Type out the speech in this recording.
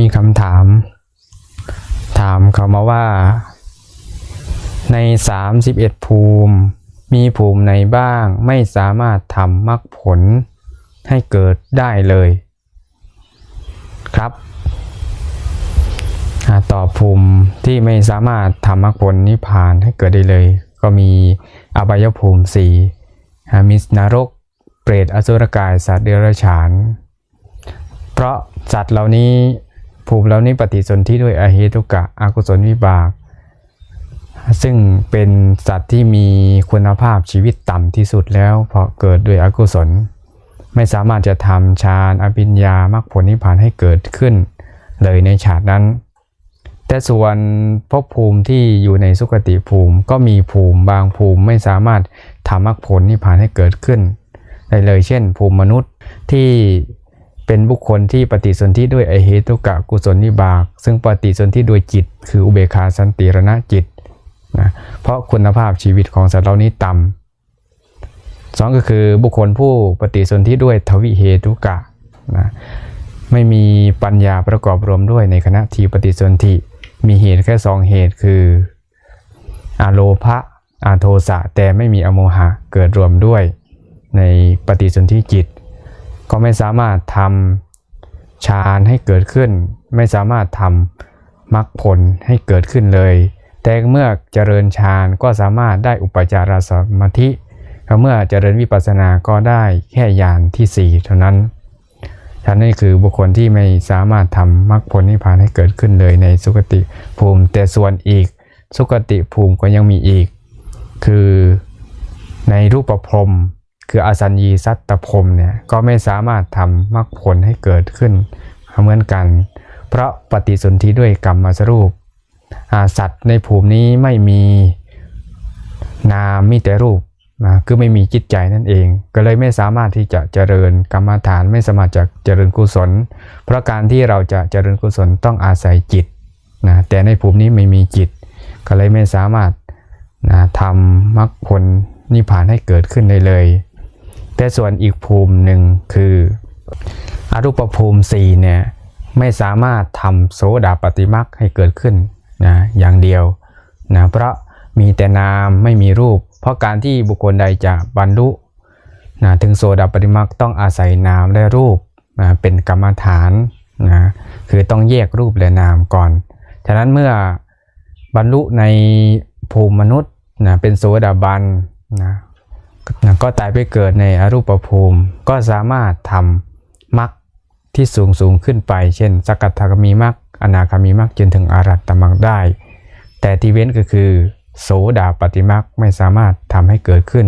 มีคำถาม ถามเขามาว่า ใน 31 ภูมิ มีภูมิไหนบ้างไม่สามารถทำมรรคผลให้เกิดได้เลย ครับอ่าตอบภูมิที่ไม่สามารถทำมรรคผลนิพพานให้เกิดได้เลย ก็มีอบายภูมิสี่อ่ามีนรก เปรตอสุรกาย สัตว์เดรัจฉาน เพราะสัตว์เหล่านี้ ภูมิเหล่านี้ปฏิสนธิด้วยอเหตุกะอากุศลวิบาก ซึ่งเป็นสัตว์ที่มีคุณภาพชีวิตต่ำที่สุดแล้วเพราะเกิดด้วยอกุศล ไม่สามารถจะทำฌานอภิญญามรรคผลนิพพานให้เกิดขึ้น เลยในฉากนั้น แต่ส่วนภพภูมิที่อยู่ในสุคติภูมิก็มีภูมิบางภูมิไม่สามารถทำมรรคผลนิพพานให้เกิดขึ้นได้เลยเช่น ภูมิมนุษย์ที่ เป็นบุคคลที่ปฏิสนธิด้วยอเหตุกะกุศลนิบาก ซึ่งปฏิสนธิโดยจิต คืออุเบกขาสันติรณะจิตนะเพราะคุณภาพชีวิตของสัตว์เหล่านี้ต่ำสองก็คือบุคคลผู้ปฏิสนธิด้วยทวิเหตุกะนะไม่มีปัญญาประกอบรวมด้วยในคณะที่ปฏิสนธิมีเหตุแค่สองเหตุคืออาโลภะอาโทสะแต่ไม่มีอโมหะเกิดรวมด้วยในปฏิสนธิจิต ก็ไม่สามารถทำฌานให้เกิดขึ้น ไม่สามารถทำมรรคผลให้เกิดขึ้นเลย แต่เมื่อเจริญฌานก็สามารถได้อุปจารสมาธิเมื่อเจริญวิปัสสนาก็ได้แค่ญาณที่ 4 เท่านั้นท่านนี่คือบุคคลที่ไม่สามารถทำมรรคผลนิพพานให้เกิดขึ้นเลยในสุคติภูมิ แต่ส่วนอีกสุคติภูมิก็ยังมีอีก คือในรูปพรม คืออสัญญีสัตตพรมเนี่ยก็ไม่สามารถทำมรรคผลให้เกิดขึ้นเหมือนกัน เพราะปฏิสนธิด้วยกรรมสรูปสัตว์ในภูมินี้ไม่มีนามมีแต่รูปนะคือไม่มีจิตใจนั่นเอง ก็เลยไม่สามารถที่จะเจริญกรรมฐานไม่สามารถจะเจริญกุศล เพราะการที่เราจะเจริญกุศลต้องอาศัยจิตนะแต่ในภูมินี้ไม่มีจิต ก็เลยไม่สามารถนะทำมรรคผลนิพพานให้เกิดขึ้นได้เลย แต่ส่วนอีกภูมิหนึ่งคืออรูปภูมิสี่เนี่ยไม่สามารถทำโสดาปฏิมรรคให้เกิดขึ้นนะอย่างเดียวนะเพราะมีแต่นามไม่มีรูป เพราะการที่บุคคลใดจะบรรลุนะถึงโสดาปฏิมรรคต้องอาศัยนามและรูปนะเป็นกรรมฐานนะคือต้องแยกรูปและนามก่อน ฉะนั้นเมื่อบรรลุในภูมิมนุษย์นะเป็นโสดาบันนะ นะก็ตายไปเกิดในอรูปภูมิ ก็สามารถทำมรรคที่สูงสูงขึ้นไป เช่น สกัดทากมีมรรคอนาคามีมรรคจนถึงอรัตตมรรคได้ แต่ที่เว้นก็คือ โสดาปฏิมรรคไม่สามารถทำให้เกิดขึ้น